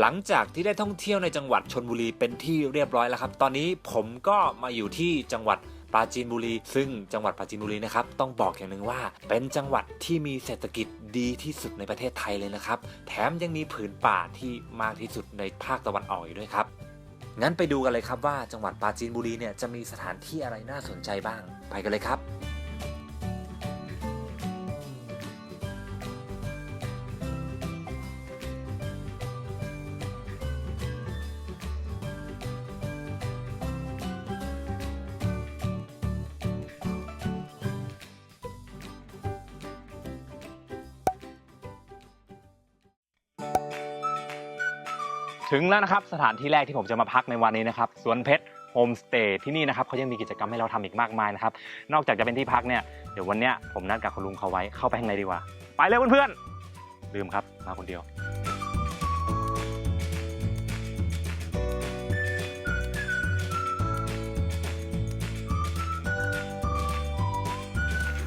หลังจากที่ได้ท่องเที่ยวในจังหวัดชนบุรีเป็นที่เรียบร้อยแล้วครับ ตอนนี้ผมก็มาอยู่ที่จังหวัดปราจีนบุรี ซึ่งจังหวัดปราจีนบุรีนะครับต้องบอกอย่างหนึ่งว่า เป็นจังหวัดที่มีเศรษฐกิจดีที่สุดในประเทศไทยเลยนะครับ แถมยังมีผืนป่าที่มากที่สุดในภาคตะวันออกอีกด้วยครับ งั้นไปดูกันเลยครับว่าจังหวัดปราจีนบุรีเนี่ยจะมีสถานที่อะไรน่าสนใจบ้าง ไปกันเลยครับ ถึงแล้วนะครับสถานที่แรกที่ผมจะมาพักในวันนี้นะครับสวนเพชรโฮมสเตย์ที่นี่นะครับเขายังมีกิจกรรมให้เราทำอีกมากมายนะครับนอกจากจะเป็นที่พักเนี่ยเดี๋ยววันเนี้ยผมนัดกับคุณลุงเขาไว้เข้าไปข้างในดีกว่า ไปเลยเพื่อนๆลืมครับมาคนเดียว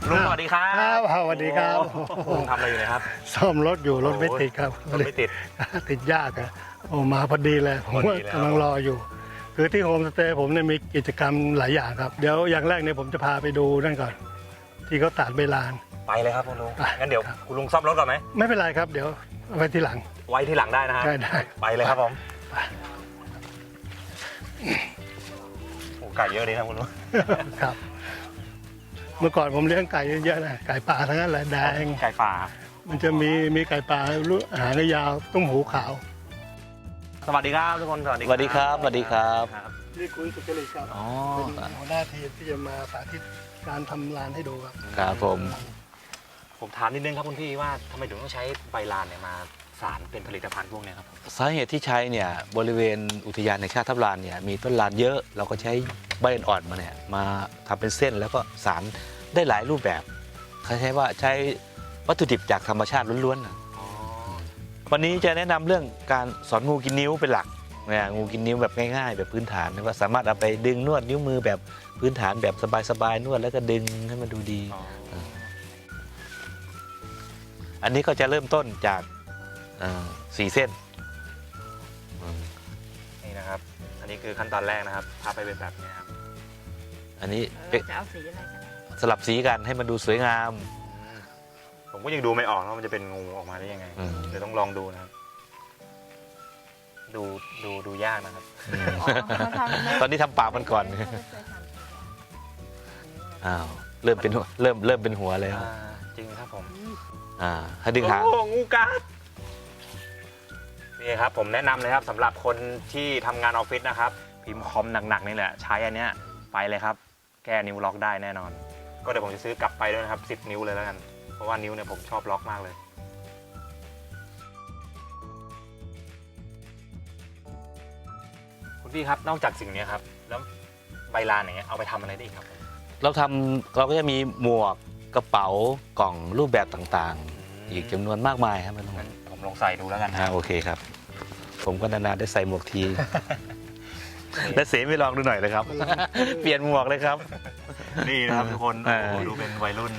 ลุงสวัสดีครับครับสวัสดีครับโอ้โหลุงทำอะไรอยู่เนะครับ ซ่อมรถอยู่รถไม่ติดครับรถไม่ติด ติดยากอะโอ้มาพอดีเลยผมพอว่าดีแล้ว กำลังรออยู่ คือที่โฮมสเตย์ผมเนี่ยมีกิจกรรมหลายอย่างครับ เดี๋ยวอย่างแรกเนี่ยผมจะพาไปดูนั่นก่อน ที่เขาตัดใบลาน ไปเลยครับคุณลุง ไป งั้นเดี๋ยวคุณลุงซ่อมรถก่อนไหม ไม่เป็นไรครับ เดี๋ยวเอาไปทีหลังไว้ที่หลังได้นะฮะ ได้ได้ไปเลยครับผมโอ้ไก่เยอะดีนะคุณลุง ครับ เมื่อก่อนผมเลี้ยงไก่เยอะๆนะไก่ป่าทั้งนั้นแหละแดง ไก่ป่ามันจะมีมีไก่ป่าลูกหางยาวตุ้มหูขาว สวัสดีครับทุกคนสวัสดีสวัสดีครับสวัสดีครับ นี่คุณสุจริตครับอ๋อเป็นหัวหน้าทีมที่จะมาสาธิตการทำลานให้ดูครับ ครับผม ผมถามนิดนึงครับคุณพี่ว่าทำไมถึงต้องใช้ใบลานเนี่ยมา สารเป็นผลิตภัณฑ์พวกเนี้ยครับผมสาเหตุที่ใช้เนี่ยบริเวณอุทยานแห่งชาติทับลานเนี่ยมีต้นลานเยอะเราก็ใช้ใบอ่อนๆมาเนี่ยมาทำเป็นเส้นแล้วก็สารได้หลายรูปแบบเขาใช้ว่าใช้วัตถุดิบจากธรรมชาติล้วนๆนะ อ๋อวันนี้จะแนะนำเรื่องการสอนงูกินนิ้วเป็นหลักเนี่ยงูกินนิ้วแบบง่ายๆ แบบพื้นฐานนะว่าสามารถเอาไปดึงนวดนิ้วมือแบบพื้นฐานแบบสบายๆนวดแล้วก็ดึงให้มันดูดี อ๋ออันนี้ก็จะเริ่มต้นจากเอ่อสี่เส้นอืมนี่นะครับ อันนี้คือขั้นตอนแรกนะครับพาไปเป็นแบบเนี้ยครับอันนี้เราเป็นจะเอาสีอะไรกันสลับสีกันให้มันดูสวยงาม อืมผมก็ยังดูไม่ออกนะว่ามันจะเป็นงูออกมาได้ยังไงอืม เดี๋ยวต้องลองดูนะครับ ดูดูดูยากนะครับ อ๋อเขาทำไม่ตอนนี้ทำปากมันก่อนไม่เคยทำอ้าวเริ่มเป็นหัวเริ่มเริ่มเป็นหัวแล้วอ่าจริงครับผมอ่าถ้าดึงหางโอ้งูกัด นี่ครับผมแนะนำเลยครับสำหรับคนที่ทำงานออฟฟิศนะครับ พิมพ์คอมหนักๆนี่แหละ ใช้อันเนี้ยไปเลยครับ แก้นิ้วล็อกได้แน่นอน ก็เดี๋ยวผมจะซื้อกลับไปด้วยนะครับ 10 นิ้วเลยแล้วกัน เพราะว่านิ้วเนี่ยผมชอบล็อกมากเลย คุณพี่ครับนอกจากสิ่งเนี้ยครับ แล้วใบลานอย่างเงี้ยเอาไปทำอะไรได้อีกครับผมเราทำเราก็จะมีหมวกกระเป๋ากล่องรูปแบบต่างๆ อีกจำนวนมากมายครับมันงั้นผมลองใส่ดูแล้วกัน อ่าโอเคครับ ผมก็นานๆได้ใส่หมวกที และเสไม่ลองดูหน่อยเลยครับ เปลี่ยนหมวกเลยครับ นี่นะครับทุกคนเอโอ้อโหดูเป็นวัยรุ่น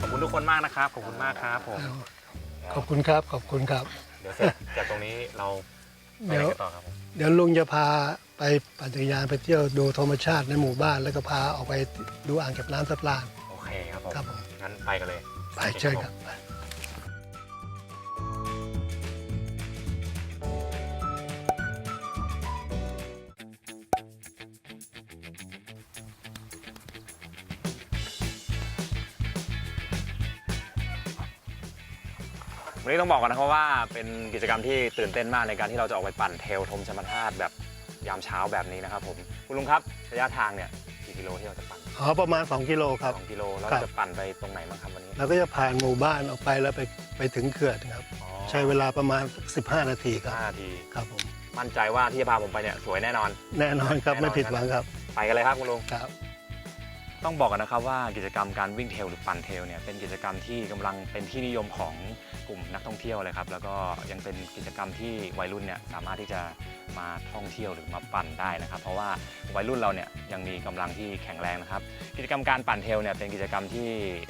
ขอบคุณทุกคนมากนะครับ ขอบคุณมากครับผม ขอบคุณครับ ขอบคุณครับ เดี๋ยวเสร็จจากตรงนี้เรา ไปเดี๋ไหยนวกันต่อครับผมเดี๋ยวลุงจะพาไปปั่นจักรยานไปเที่ยวดูธรรมชาติในหมู่บ้าน แล้วก็พาออกไปดูอ่างเก็บน้ำสับลานโอเคครับผม ครับผมงั้นไปกันเลย ไปเชิญครับ วันนี้ต้องบอกก่อนนะครับว่าเป็นกิจกรรมที่ตื่นเต้นมากในการที่เราจะออกไปปั่นเทรลชมธรรมชาติแบบยามเช้าแบบนี้นะครับผมคุณลุงครับระยะทางเนี่ยกี่กิโลที่เราจะปั่นอ๋อประมาณ 2 กิโลครับสองกิโลแล้วครับจะปั่นไปตรงไหนบ้างครับวันนี้เราก็จะผ่านหมู่บ้านออกไปแล้วไปไปถึงเขื่อนครับอ๋อใช้เวลาประมาณ 15 นาทีครับห้านาทีครับผมมั่นใจว่าที่จะพาผมไปเนี่ยสวยแน่นอน แน่นอนครับแน่นอนไม่ผิดหวังครับ ไปกันเลยครับคุณลุงครับ ต้องบอกกันนะครับว่ากิจกรรมการวิ่งเทลหรือปั่นเทลเนี่ยเป็นกิจกรรมที่กำลังเป็นที่นิยมของกลุ่มนักท่องเที่ยวเลยครับแล้วก็ยังเป็นกิจกรรมที่วัยรุ่นเนี่ยสามารถที่จะมาท่องเที่ยวหรือมาปั่นได้นะครับ เพราะว่าวัยรุ่นเราเนี่ยยังมีกำลังที่แข็งแรงนะครับ กิจกรรมการปั่นเทลเนี่ยเป็นกิจกรรมที่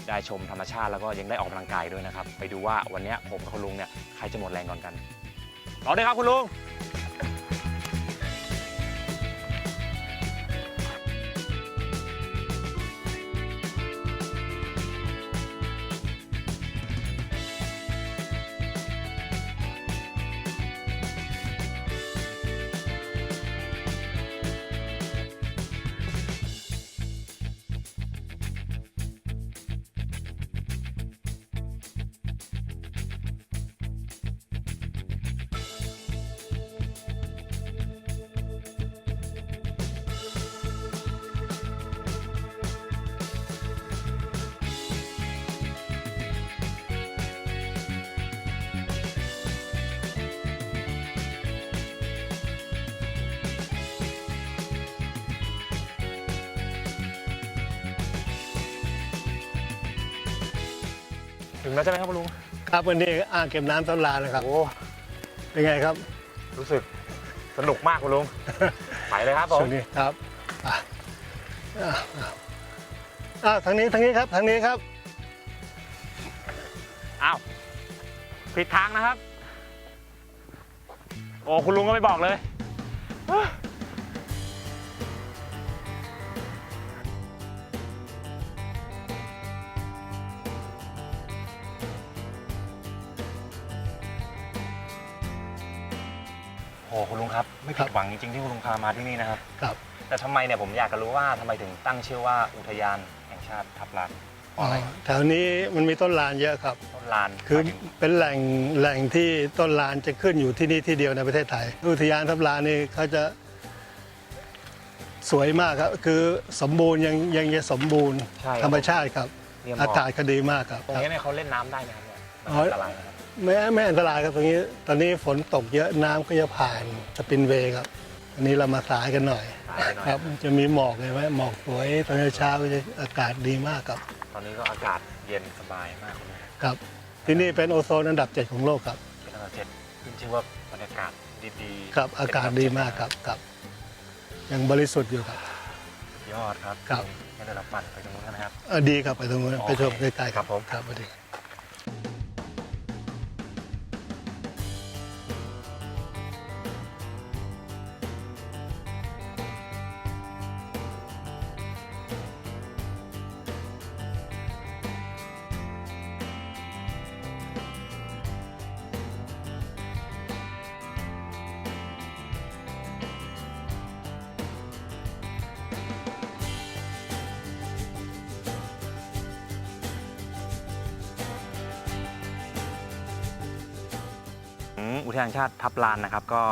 ได้ชมธรรมชาติ แล้วก็ยังได้ออกกำลังกายด้วยนะครับ ไปดูว่าวันนี้ผมกับคุณลุงเนี่ยใครจะหมดแรงก่อนกันรอด้วยครับคุณลุง ถึงแล้วใช่ไหมครับคุณลุง ครับวันนี้อ่างเก็บน้ำต้นลานนะครับ โอ้ เป็นไงครับรู้สึกสนุกมากคุณลุง ไปเลยครับผม ช่วงนี้ครับอะอะอะอะทางนี้ทางนี้ครับทางนี้ครับ อ้าวผิดทางนะครับ โอ้คุณลุงก็ไม่บอกเลย โอ้คุณลุงครับไม่ครัผิบดหวังจริงๆที่คุณลุงพามาที่นี่นะครับ ครับ แต่ทำไมเนี่ยผมอยากจะรู้ว่าทำไมถึงตั้งชื่อว่าอุทยานแห่งชาติทับลานเพราะอะไรแถวนี้มันมีต้นลานเยอะครับ ต้นลานคือหมายถึงเป็นแหล่งแหล่งที่ต้นลานจะขึ้นอยู่ที่นี่ที่เดียวในประเทศไทย อุทยานทับลานนี่เขาจะสวยมากครับ คือสมบูรณ์ยังยังจะสมบูรณ์ใช่ธรรมชาติครับ เรียมอาบอกกาศก็ดีมากครับตรงนี้เนี่ยเขาเล่นน้ำได้ไหมครับเนี่ยมันอ๋ออัอันตรายไหมครับ ไม่ไม่อันตรายครับตรงนี้ ตอนนี้ฝนตกเยอะน้ำก็จะผ่านสปินเวย์ครับอันนี้เรามาสายกันหน่อยสายไปหน่อย ครับ จะมีหมอกเลยไหมหมอกสวยตอนเช้าก็จะอากาศดีมากครับตอนนี้ก็อากาศเย็นสบายมากคุณลุงครับ ที่นี่เป็นโอโซนอันดับเจ็ดของโลกครับเป็นอันดับเจ็ดขึ้นชื่อว่าบรรยากาศดีๆครับ อากาศดีมากครับครับยังบริสุทธิ์อยู่ครับ ยอดครับครับให้ได้รับปั่นไปตรงนู้นกันนะครับ เออดีครับไปตรงนู้นโอเคไปชมใกล้ๆครับผม ครับสวัสดีอืม อุทยานชาติทับลานนะครับ ก็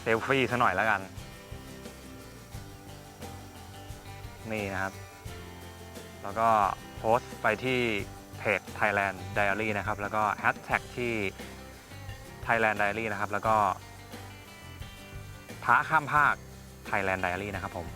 เซลฟี่ซะหน่อยแล้วกัน นี่นะครับ แล้วก็โพสต์ไปที่เพจ Thailand Diary นะครับ แล้วก็แฮชแท็กที่ Thailand Diary นะครับ แล้วก็พระข้ามภาค Thailand Diary นะครับผม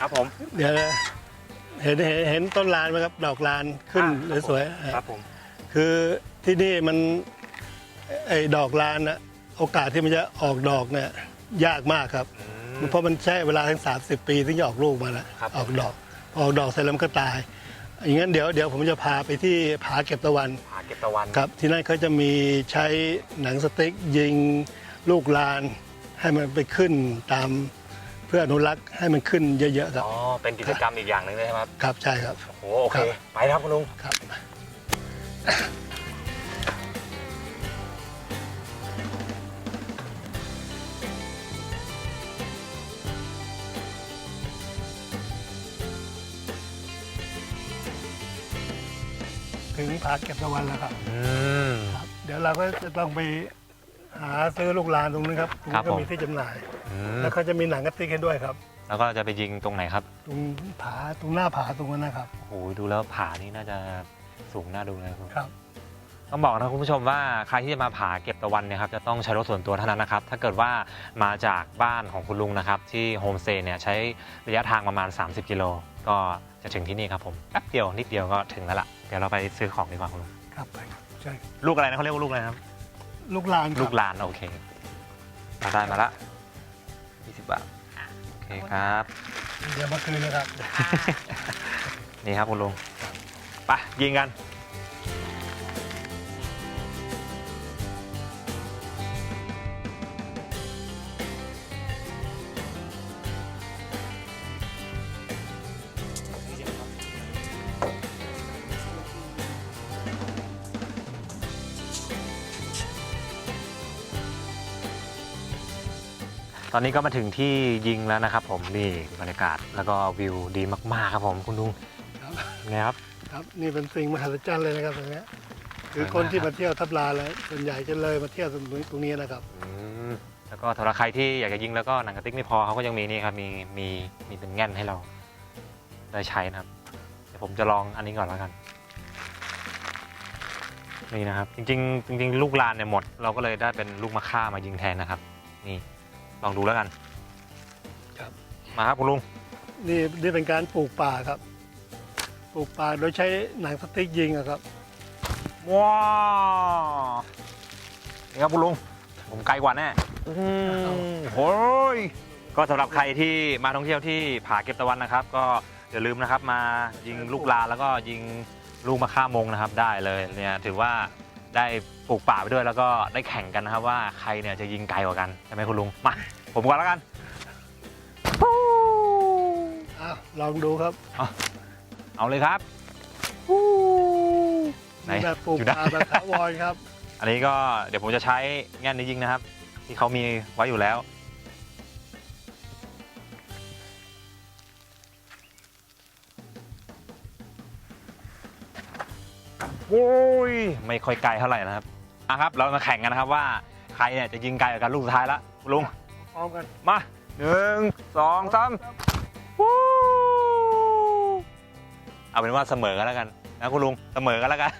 ครับผมเดี๋ยวนะเห็นเห็นเห็นต้นลานไหมครับ ดอกลานขึ้นอ่าสวยครับผมๆคือที่นี่มันไอ้ดอกลานนะโอกาสที่มันจะออกดอกเนี่ยยากมากครับเพราะมันใช้เวลาถึง30 ปีถึงจะออกลูกมาแล้วครับ ออกดอกออกดอกเสร็จแล้วมันก็ตาย อย่างนั้นเดี๋ยวเดี๋ยวผมจะพาไปที่ผาเก็บตะวันผาเก็บตะวันครับ ที่นั่นเขาจะมีใช้หนังสติ๊กยิงลูกลาน ให้มันไปขึ้นตามเพื่ออนุรักษ์ให้มันขึ้นเยอะๆครับ อ๋อ เป็นกิจกรรมอีกอย่างหนึ่งเลยใช่ไหมครับครับใช่ครับ โอ้โหโอเค ครับ ไปครับคุณลุง ครับ ถึงผาเก็บตะวันแล้วครับ อืมครับเดี๋ยวเราก็จะต้องไปหาซื้อลูกลานตรงนี้ครับตรงครันี้บก็ผม มีที่จำหน่าย อืมแล้วเขาจะมีหนังกระติกให้ด้วยครับ แล้วก็จะไปยิงตรงไหนครับตรงผาตรงหน้าผาตรงนั้นนะครับ โอ้โหดูแล้วผานี่น่าจะสูงน่าดูเลยครับ ครับ ต้องบอกนะคุณผู้ชมว่าใครที่จะมาผาเก็บตะวันเนี่ยครับจะต้องใช้รถส่วนตัวเท่านั้นนะครับ ถ้าเกิดว่ามาจากบ้านของคุณลุงนะครับ ที่โฮมสเตย์เนี่ยใช้ระยะทางประมาณ 30 กิโลก็จะถึงที่นี่ครับผมแป๊บเดียวนิดเดียวก็ถึงแล้วล่ะเดี๋ยวเราไปซื้อของดีกว่าคุณลุงครับไปครับใช่ลูกอะไรนะเขาเรียกว่าลูกอะไรนะครับ ลูกลานครับลูกลานโอเค มาได้มาละ 20 บาทโอเคครับ เดี๋ยวมาคืนนะครับ นี่ครับคุณลุงไปยิงกัน ตอนนี้ก็มาถึงที่ยิงแล้วนะครับ ผมนี่บรรยากาศแล้วก็วิวดีมากๆครับผมคุณลุงครับไงครับ ครับนี่เป็นสิ่งมหัศจรรย์เลยนะครับตรงเนี้ยคือสวยมากคนที่มาเที่ยวทับลานแล้วส่วนใหญ่จะเลยมาเที่ยวตรงนี้ตรงนี้นะครับอืมแล้วก็สำหรับใครที่อยากจะยิงแล้วก็หนังกระติกไม่พอเขาก็ยังมีนี่ครับมีมีมีเป็นแง่นให้เราได้ใช้นะครับเดี๋ยวผมจะลองอันนี้ก่อนแล้วกันนี่นะครับจริงๆจริง ๆ ลูกลานเนี่ยหมด เราก็เลยได้เป็นลูกมะค่ามายิงแทนนะครับ นี่ ลองดูแล้วกันครับ มาครับคุณลุงนี่นี่เป็นการปลูกป่าครับ ปลูกป่าโดยใช้หนังสติ๊กยิงอะครับ ว้าวนี่ครับคุณลุงผมไกลกว่าแน่อื้อหือโอ้ยก็สำหรับใครที่มาท่องเที่ยวที่ผาเก็บตะวันนะครับ ก็อย่าลืมนะครับมายิงลูกลาแล้วก็ยิงลูกมะค่ามงนะครับ ได้เลยเนี่ยถือว่า ได้ปลูกป่าไปด้วยแล้วก็ได้แข่งกันนะครับว่าใครเนี่ยจะยิงไกลกว่ากันใช่ไหมคุณลุงมาผมก่อนแล้วกันอ้าวลองดูครับเอาเลยครับไหนนี่แบบปลูกอยู่ได้ป่าแบบถาวรครับ อันนี้ก็เดี๋ยวผมจะใช้แง่นนี้ยิงนะครับ ที่เขามีไว้อยู่แล้ว โอ้ยไม่ค่อยไกลเท่าไหร่นะครับอะครับ เรามาแข่งกันนะครับว่าใครเนี่ยจะยิงไกลกว่ากันลูกสุดท้ายละลุงพร้อมกันมาหนึ่งสองสามวู้เอาเป็นว่าเสมอกันแล้วกันนะคุณลุงเสมอกันแล้วกัน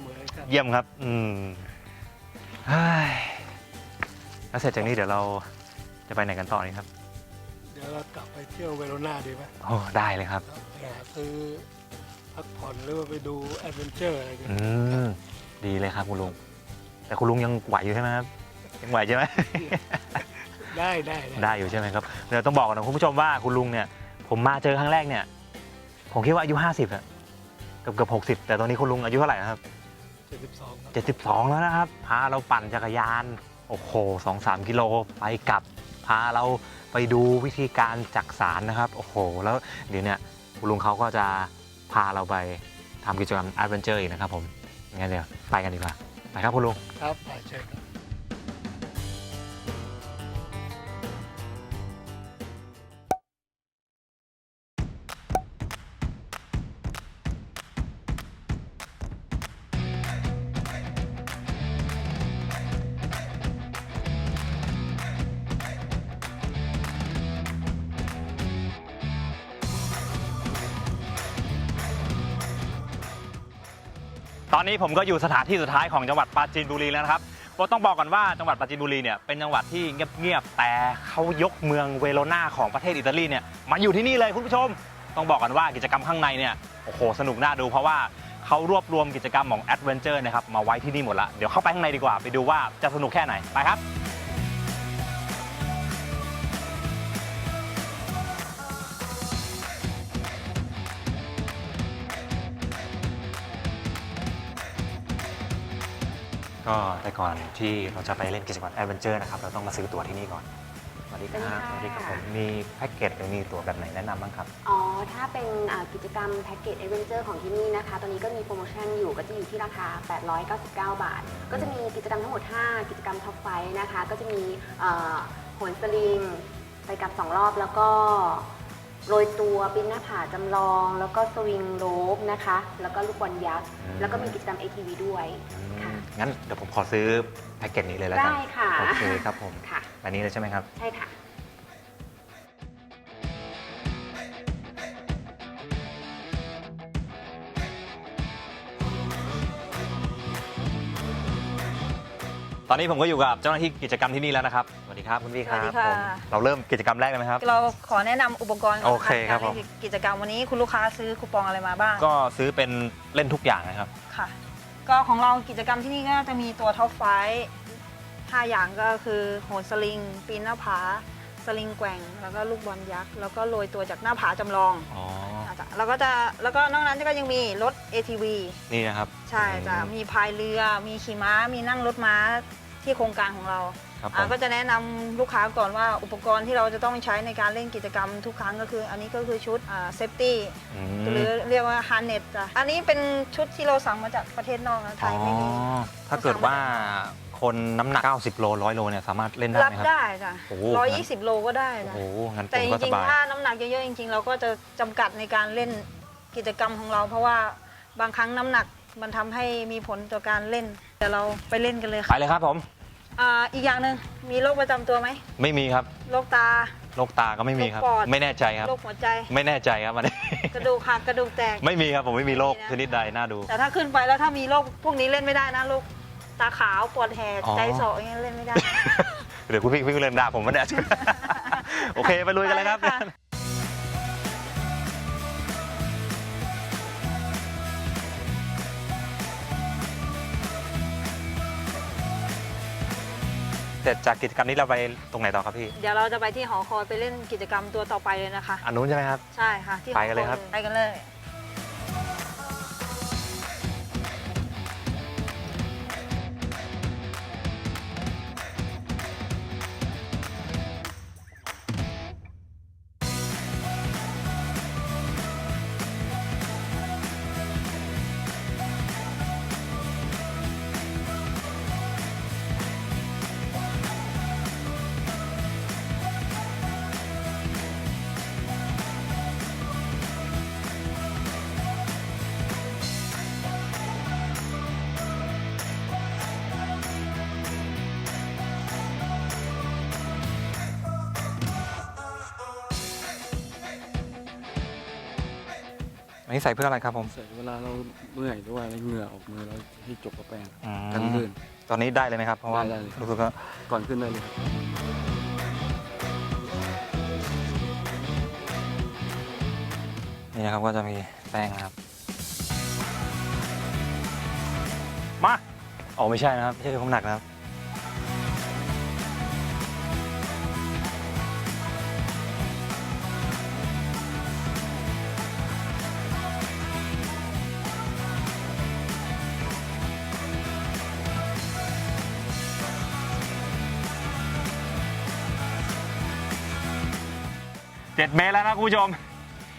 เหมือนกันเยี่ยมครับ อืมเฮ้ยแล้วเสร็จจากนี้เดี๋ยวเราจะไปไหนกันต่อนี่ครับ เดี๋ยวเรากลับไปเที่ยวเวโรนาดีไหมโอ้ได้เลยครับครับไปหาซื้อ พักผ่อนหรือว่าไปดูแอดเวนเจอร์อะไรกันอืมดีเลยครับคุณลุง แต่คุณลุงยังไหวอยู่ใช่ไหมครับยังไหวใช่ไหมได้ได้ได้อยู่ใช่ไหมครับเดี๋ยวต้องบอกก่อนนะคุณผู้ชมว่าคุณลุงเนี่ย ผมมาเจอครั้งแรกเนี่ย ผมคิดว่าอายุ 50อะเกือบเกือบหกสิบแต่ตอนนี้คุณลุงอายุเท่าไหร่นะครับ เจ็ดสิบสองครับ72 แล้วนะครับ พาเราปั่นจักรยาน โอ้โหสองสามกิโลไปกลับ พาเราไปดูวิธีการจักสารนะครับ โอ้โห แล้วเดี๋ยวเนี่ยคุณลุงเขาก็จะ พาเราไปทำกิจกรรมแอดเวนเจอร์อีกนะครับผมงั้นเดี๋ยวไปกันดีกว่าไปครับคุณลุง ครับไปเชิญครับ อนนี้ผมก็อยู่สถานที่สุดท้ายของจังหวัดปราจีนบุรีแล้วนะครับก็ต้องบอกก่อนว่าจังหวัดปราจีนบุรีเนี่ยเป็นจังหวัดที่เงียบๆแต่เขายกเมืองเวโรนาของประเทศอิตาลีเนี่ยมาอยู่ที่นี่เลยคุณผู้ชม ต้องบอกกันว่ากิจกรรมข้างในเนี่ยโอ้โหสนุกน่าดูเพราะว่าเขารวบรวมกิจกรรมของแอดเวนเจอร์นะครับมาไว้ที่นี่หมดละเดี๋ยวเข้าไปข้างในดีกว่าไปดูว่าจะสนุกแค่ไหนไปครับ ก็ก็แต่ก่อนที่เราจะไปเล่นกิจกรรมแอดเวนเจอร์นะครับ เราต้องมาซื้อตั๋วที่นี่ก่อนสวัสดีครับสวัสดีค่ะผมมีแพ็กเกจหรือมีตั๋วแบบไหนแนะนำบ้างครับ อ๋อ ถ้าเป็นอ่ากิจกรรมแพ็กเกจเอเวนเจอร์ของที่นี่นะคะ ตอนนี้ก็มีโปรโมชั่นอยู่ก็จะอยู่ที่ราคา 899 บาท ก็จะมีกิจกรรมทั้งหมด 5 กิจกรรมท็อปไฟนะคะ ก็จะมีเอ่อโหนสลิงไปกลับ 2 รอบแล้วก็ โรยตัวปีนหน้าผาจำลอง แล้วก็สวิงโลบนะคะ แล้วก็ลูกบอลยักษ์อืม แล้วก็มีกิจกรรม ATV ด้วยค่ะ งั้นเดี๋ยวผมขอซื้อแพ็กเกจนี้เลยแล้วกันได้ค่ะ โอเคครับผม ค่ะ อันนี้เลยใช่ไหมครับ ใช่ค่ะ อนนี้ผมก็อยู่กับเจ้าหน้าที่กิจกรรมที่นี่แล้วนะครับ สวัสดีครับคุณพี่ครับสวัสดีค่ะ ผมเราเริ่มกิจกรรมแรกเลยไหมครับ เราขอแนะนำอุปกรณ์ก่อนโอเคนะะครับในการผมเล่นกิจกรรมวันนี้คุณลูกค้าซื้อคูปองอะไรมาบ้างก็ซื้อเป็นเล่นทุกอย่างนะครับ ค่ะ ก็ของเรากิจกรรมที่นี่ก็จะมีตัวท็อปไฟห้าอย่างก็คือโหนสลิง ปีนหน้าผา สลิงแกว่ง แล้วก็ลูกบอลยักษ์แล้วก็โรยตัวจากหน้าผาจำลองอ๋อ อาจจะแล้วก็จะแล้วก็นอกนั้นก็ยังมีรถ ATV นี่นะครับใช่จะมีพายเรือมีขี่ม้ามีนั่งรถม้า ที่โครงการของเราครับผอ่ามก็จะแนะนำลูกค้าก่อนว่าอุปกรณ์ที่เราจะต้องใช้ในการเล่นกิจกรรมทุกครั้งก็คือ อันนี้ก็คือชุดเซฟตี้อืหรือมเรียกว่าฮาร์เน็ตจ้ะอันนี้เป็นชุดที่เราสั่งมาจากประเทศนอกนะไทยไม่มีอ๋อถ้าเกิดว่าคนน้ำหนัก 90 โล 100 โลเนี่ยสามารถเล่นได้รับไหมครับ ได้จ้ะโอ้โห ร้อยยี่สิบโลก็ได้โอ้จ้ะโหงั้นผแต่มจก็สริงบาย ๆ ถ้าน้ำหนักเยอะๆจริง ๆ เราก็จะจำกัดในการเล่นกิจกรรมของเรา เพราะว่าบางครั้งน้ำหนักมันทำให้มีผลต่อการเล่น แต่เราไปเล่นกันเลยไปค่ะเลยครับผม อ่าอีกอย่างหนึ่งมีโรคประจำตัวไหมไม่มีครับโรคตา โรคตาก็ไม่มีครับ โรคปอด ไม่แน่ใจครับ โรคหัวใจ ไม่แน่ใจครับมันกระดูกหักกระดูกแตก ไม่มีครับผมไม่มีโรคไม่มีนะชนิดใดน่าดู แต่ถ้าขึ้นไปแล้วถ้ามีโรคพวกนี้เล่นไม่ได้นะโรคตาขาวปวดแหกอ๋อ ใจเสาะอย่างเงี้ยเล่นไม่ได้ เดี๋ยวคุณพี่พี่เริ่มด่าผมวะเนี่ย โอเคไปลุยกันเลยครับ ไปค่ะ เสร็จจากกิจกรรมนี้เราไปตรงไหนต่อครับพี่ เดี๋ยวเราจะไปที่หอคอยไปเล่นกิจกรรมตัวต่อไปเลยนะคะ อันนู้นใช่ไหมครับ ใช่ค่ะที่หอไปกันเลยครับ ไปกันเลย นนี้ใส่เพื่ออะไรครับผมใส่เวลาเราเมื่อยหรือว่าอะไรเหงื่อออกมือเราให้จบกับแป้งอืมกันลื่น ตอนนี้ได้เลยไหมครับ เพราะว่าได้เลยรู้สึกว่าก่อนขึ้นได้เลยครับนี่นะครับก็จะมีแป้งนะครับ มาอ๋อไม่ใช่นะครับไม่ใช่ความหนักนะครับ เจ็ดเมตรแล้วนะคุณผู้ชม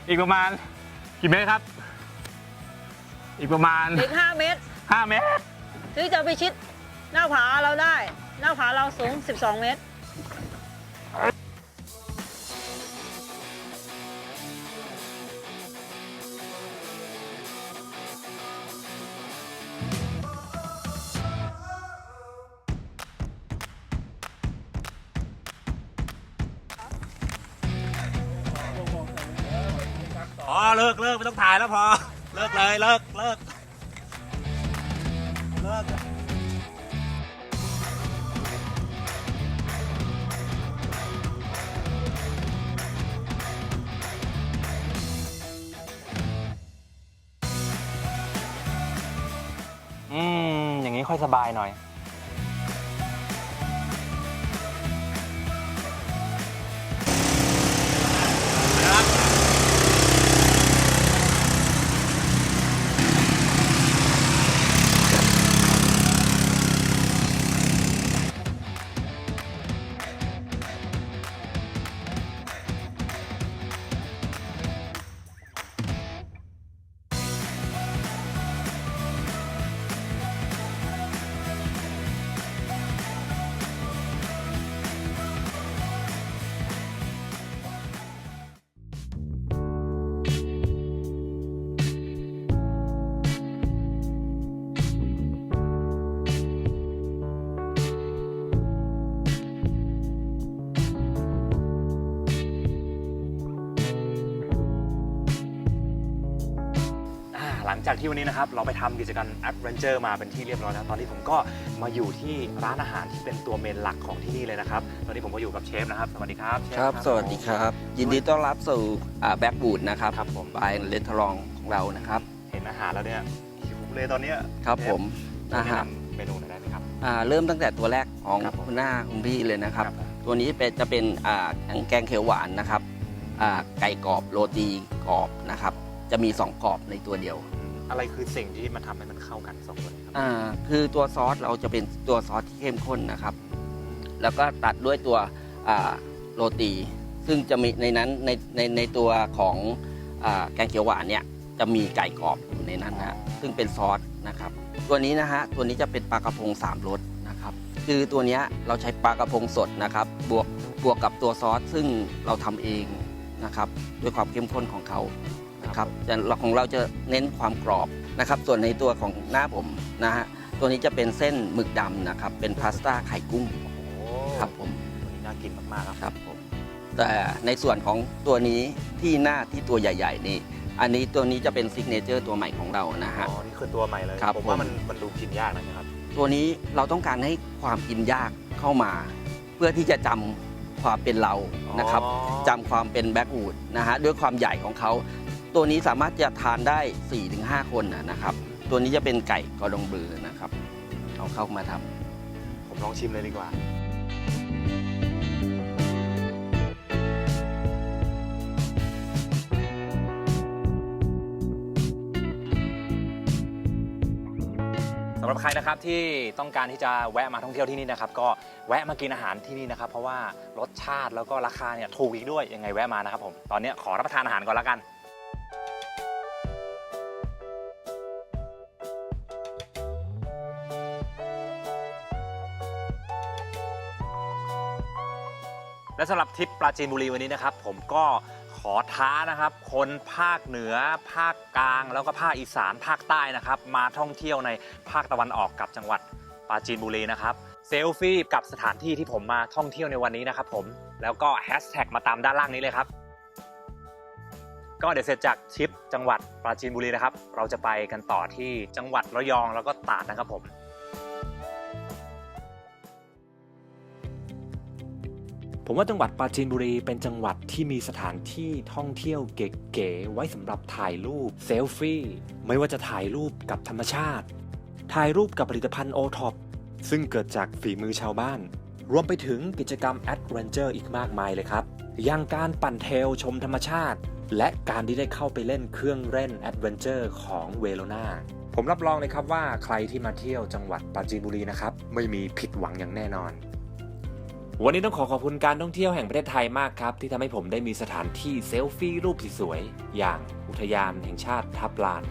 อีกประมาณกี่เมตรครับ อีกประมาณ อีก5เมตร5 เมตร ที่จะไปชิดหน้าผาเราได้ หน้าผาเราสูง 12 เมตร ไม่ต้องถ่ายแล้วพอ เลิกเลยเลิกเลิกเลิกอืมอย่างนี้ค่อยสบายหน่อย จากที่วันนี้นะครับ เราไปทำกิจกรรมแอดเวนเจอร์มาเป็นที่เรียบร้อยแล้วตอนนี้ผมก็มาอยู่ที่ร้านอาหารที่เป็นตัวเมนหลักของที่นี่เลยนะครับ ตอนนี้ผมก็อยู่กับเชฟนะครับ สวัสดีครับเชฟครับ สวัสดีครับ ยินดีต้อนรับสู่แบ็กบูดนะครับครับผมบายเลนทรองของเรานะครับ เห็นอาหารแล้วเนี่ยหิวเลยตอนเนี้ยครับผมเชฟอาหารแนะนำเมนูหน่อยได้ไหมครับอ่าเริ่มตั้งแต่ตัวแรกของครับผมคุณหน้าคุณพี่เลยนะครับครับผมตัวนี้เป็นจะเป็นอ่าแกงเขียวหวานนะครับอ่าไก่กรอบโรตีกรอบนะครับ จะมี 2 กรอบในตัวเดียว อะไรคือสิ่งที่มันทำให้มันเข้ากันสองคนครับอ่าคือตัวซอสเราจะเป็นตัวซอสที่เข้มข้นนะครับ แล้วก็ตัดด้วยตัวอ่าโรตี ซึ่งจะมีในนั้นในในในตัวของอาแกงเขียวหวานเนี่ยจะมีไก่กรอบอยู่ในนั้นนะฮะซึ่งเป็นซอสนะครับ ตัวนี้นะฮะตัวนี้จะเป็นปลากระพงสามรสนะครับ คือตัวเนี้ยเราใช้ปลากระพงสดนะครับ บวกบวกกับตัวซอสซึ่งเราทำเองนะครับ ด้วยความเข้มข้นของเขา ครับแต่เราของเราจะเน้นความกรอบนะครับ ส่วนในตัวของหน้าผมนะฮะตัวนี้จะเป็นเส้นหมึกดำนะครับ เป็นพาสต้าไข่กุ้งโอ้ครับผมตัวนี้น่ากินมากๆครับครับผมแต่ในส่วนของตัวนี้ที่หน้าที่ตัวใหญ่ ๆ นี่ อันนี้ตัวนี้จะเป็นซิกเนเจอร์ตัวใหม่ของเรานะฮะอ๋อนี่คือตัวใหม่เลยครับผมว่าผมมันมันดูกินยากนะครับ ตัวนี้เราต้องการให้ความกินยากเข้ามา เพื่อที่จะจำความเป็นเรานะครับอ๋อจำความเป็นแบ็กวูดนะฮะด้วยความใหญ่ของเขา ตัวนี้สามารถจะทานได้ 4-5 คนนะนะครับ ตัวนี้จะเป็นไก่กอดองเบลือนะครับเอาเข้ามาทำผมลองชิมเลยดีกว่า สำหรับใครนะครับที่ต้องการที่จะแวะมาท่องเที่ยวที่นี่นะครับ ก็แวะมากินอาหารที่นี่นะครับ เพราะว่ารสชาติแล้วก็ราคาเนี่ยถูกอีกด้วยยังไงแวะมานะครับผมตอนนี้ขอรับประทานอาหารก่อนแล้วกัน และสำหรับทริปปราจีนบุรีวันนี้นะครับ ผมก็ขอท้านะครับ คนภาคเหนือ ภาคกลาง แล้วก็ภาคอีสานภาคใต้นะครับ มาท่องเที่ยวในภาคตะวันออกกับจังหวัดปราจีนบุรีนะครับเซลฟี่กับสถานที่ที่ผมมาท่องเที่ยวในวันนี้นะครับผมแล้วก็แฮชแท็กมาตามด้านล่างนี้เลยครับ ก็เดี๋ยวเสร็จจากทริปจังหวัดปราจีนบุรีนะครับ เราจะไปกันต่อที่จังหวัดระยองแล้วก็ตราดนะครับผม ผมว่าจังหวัดปราจีนบุรีเป็นจังหวัดที่มีสถานที่ท่องเที่ยวเก๋ๆไว้สำหรับถ่ายรูปเซลฟี่ไม่ว่าจะถ่ายรูปกับธรรมชาติ ถ่ายรูปกับผลิตภัณฑ์โอท็อปซึ่งเกิดจากฝีมือชาวบ้าน รวมไปถึงกิจกรรมแอดเวนเจอร์อีกมากมายเลยครับอย่างการปั่นเทลชมธรรมชาติ และการที่ได้เข้าไปเล่นเครื่องเล่นแอดเวนเจอร์ของเวโรนาผมรับรองเลยครับว่าใครที่มาเที่ยวจังหวัดปราจีนบุรีนะครับ ไม่มีผิดหวังอย่างแน่นอน วันนี้ต้องขอขอบคุณการท่องเที่ยวแห่งประเทศไทยมากครับ ที่ทำให้ผมได้มีสถานที่เซลฟี่รูปสวยๆอย่างอุทยานแห่งชาติทับลาน